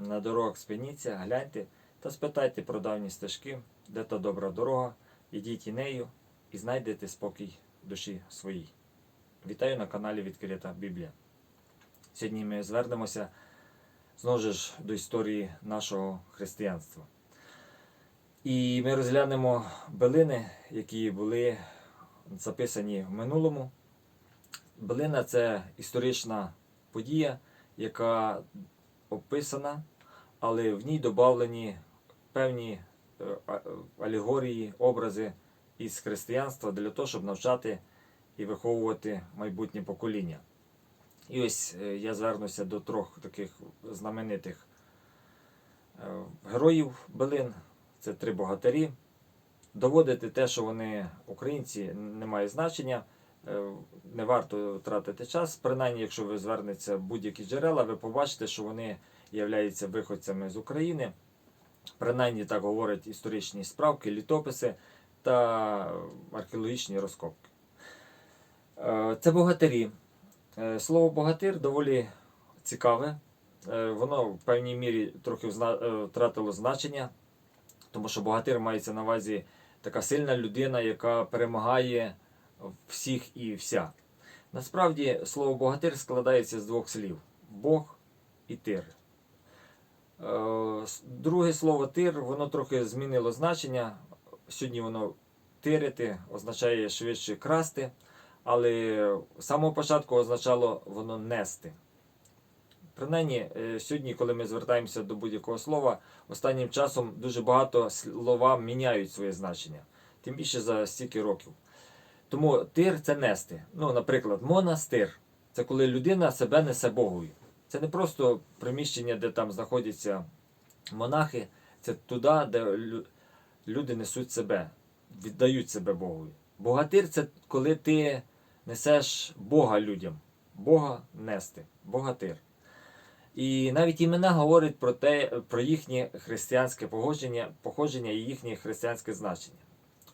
На дорогах спиніться, гляньте та спитайте про давні стежки, де та добра дорога, ідіть і нею і знайдете спокій душі своїй. Вітаю на каналі Відкрита Біблія. Сьогодні ми звернемося знову ж до історії нашого християнства. І ми розглянемо билини, які були записані в минулому. Билина це історична подія, яка описана, але в ній додавлені певні е, алегорії, образи із християнства для того, щоб навчати і виховувати майбутнє покоління. І ось е, я звернуся до трьох таких знаменитих е, героїв Белин. Це три богатирі. Доводити те, що вони українці, не має значення. Е, Не варто тратити час. Принаймні, якщо ви звернеться будь-які джерела, ви побачите, що вони являються виходцями з України. Принаймні так говорять історичні справки, літописи та археологічні розкопки. Е, Це богатирі. Е, Слово богатир доволі цікаве. Воно в певній мірі трохи втратило значення, тому що богатир мається на увазі така сильна людина, яка перемагає всіх і вся. Насправді слово богатир складається з двох слів: Бог і тир. Е, Друге слово тир, воно трохи змінило значення. Сьогодні воно тирити означає швидше красти, але з самого початку означало воно нести. Принаймні, е, сьогодні, коли ми звертаємося до будь-якого слова, останнім часом дуже багато слова міняють своє значення, тим більше за стільки років. Тому тир це нести. Ну, наприклад, монастир це коли людина себе несе Богові. Це не просто приміщення, де там знаходяться монахи, це туди, де люди несуть себе, віддають себе Богові. Богатир це коли ти несеш Бога людям. Бога нести. Богатир. І навіть імена говорять про те, про їхнє християнське походження, походження і їхнє християнське значення.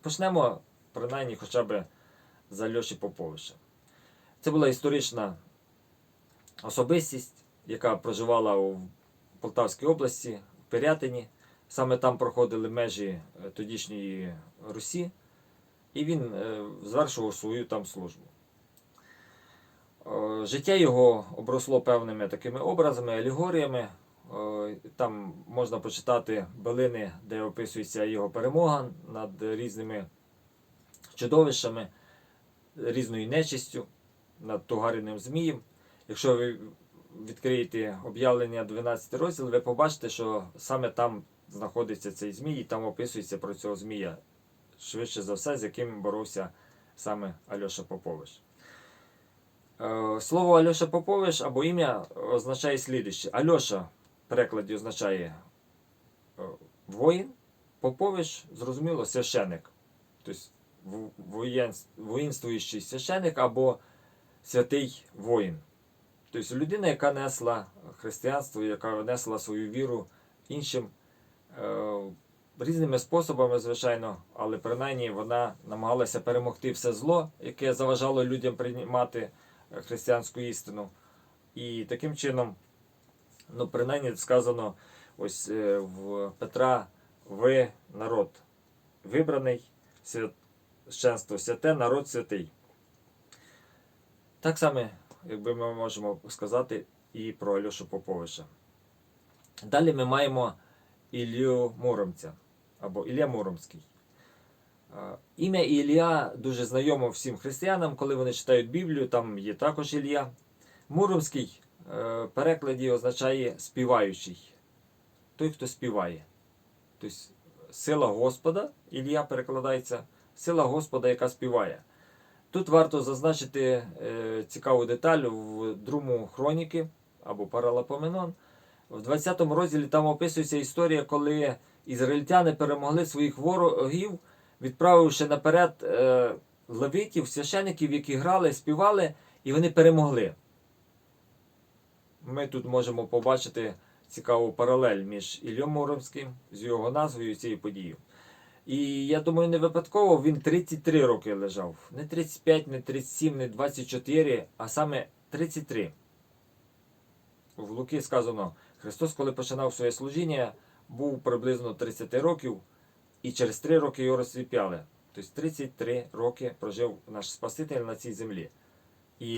Почнемо, принаймні, хоча б за Льоші Поповича. Це була історична особистість, яка проживала у Полтавській області, в Пирятині. Саме там проходили межі е, тодішньої Русі, і він е, звершував свою там службу. Е, Життя його обросло певними такими образами, алегоріями. Там можна почитати билини, де описується його перемога над різними чудовищами, різною нечистю, над тугариним змієм. Якщо ви відкриєте об'явлення 12 розділ, ви побачите, що саме там знаходиться цей змій, і там описується про цього змія, швидше за все, з яким боровся саме Альоша Попович. Е, Слово Альоша Попович або ім'я означає слідуще. Альоша в перекладі означає е, воїн, Попович, зрозуміло, священик. Тобто воїнствуючий священик або святий воїн. Тобто людина, яка несла християнство, яка несла свою віру іншим е, різними способами, звичайно, але принаймні вона намагалася перемогти все зло, яке заважало людям приймати е, християнську істину. І таким чином, ну, принаймні сказано, ось е, в Петра ви народ вибраний, священство святе, народ святий. Так само, якби ми можемо сказати і про Альошу Поповича. Далі ми маємо Ілью Муромця або Ілля Муромський. Е, Ім'я Ілля дуже знайомо всім християнам, коли вони читають Біблію, там є також Ілля. Муромський е, в перекладі означає співаючий. Той, хто співає. Тобто сила Господа, Ілля перекладається, сила Господа, яка співає. Тут варто зазначити е, цікаву деталь в другому хроніки або Паралапоменон. В 20 розділі там описується історія, коли ізраїльтяни перемогли своїх ворогів, відправивши наперед е, левитів, священиків, які грали, співали, і вони перемогли. Ми тут можемо побачити цікаву паралель між Іллем Муромським з його назвою і цією подією. І я думаю, не випадково він 33 роки лежав. Не 35, не 37, не 24, а саме 33. В Луки сказано Христос, коли починав своє служіння, був приблизно 30 років, і через 3 роки його розсвіпяли. Тобто 33 роки прожив наш Спаситель на цій землі. І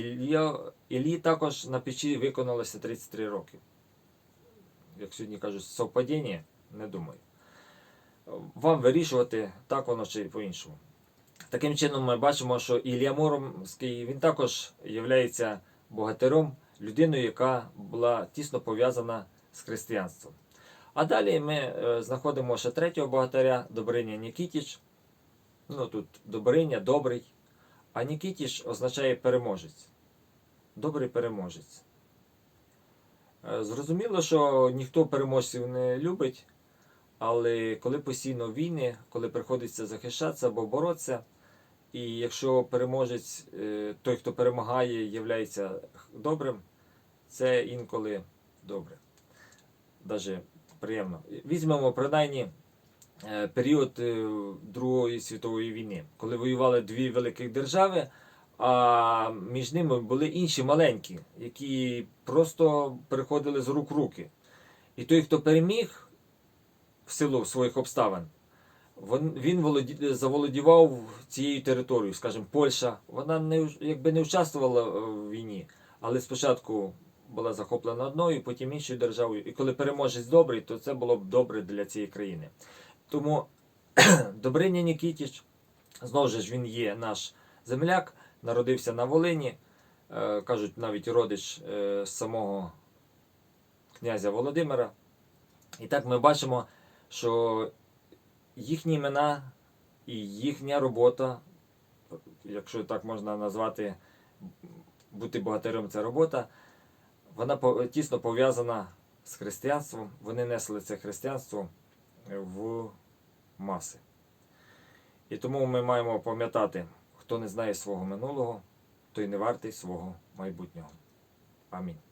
Іллі також на печі виконалося 33 роки. Як сьогодні кажуть, совпадіння, не думаю. Вам вирішувати, так воно чи по-іншому. Таким чином, ми бачимо, що Ілля Муромський він також є богатирем, людиною, яка була тісно пов'язана з християнством. А далі ми е, знаходимо ще третього богатиря Добриня Нікітіч. Ну тут Добриня, добрий. А Нікітіч означає переможець. Добрий переможець. Е, Зрозуміло, що ніхто переможців не любить, але коли постійно війни, коли приходиться захищатися або боротися, і якщо переможець, е, той, хто перемагає, є добрим, це інколи добре. Даже приємно. Візьмемо принаймні е, період е, Другої світової війни, коли воювали дві великих держави, а між ними були інші маленькі, які просто переходили з рук руки. І той, хто переміг в силу своїх обставин, він, він володі, заволодівав цією територією, скажімо, Польща. Вона не, якби не участвувала е, в війні, але спочатку була захоплена одною, потім іншою державою. І коли переможець добрий, то це було б добре для цієї країни. Тому Добриня Нікітіч, знову ж він є наш земляк, народився на Волині, е, кажуть, навіть родич е, самого князя Володимира. І так ми бачимо, що їхні імена і їхня робота, якщо так можна назвати, бути богатирем це робота, вона тісно пов'язана з християнством. Вони несли це християнство в маси. І тому ми маємо пам'ятати, хто не знає свого минулого, той не вартий свого майбутнього. Амінь.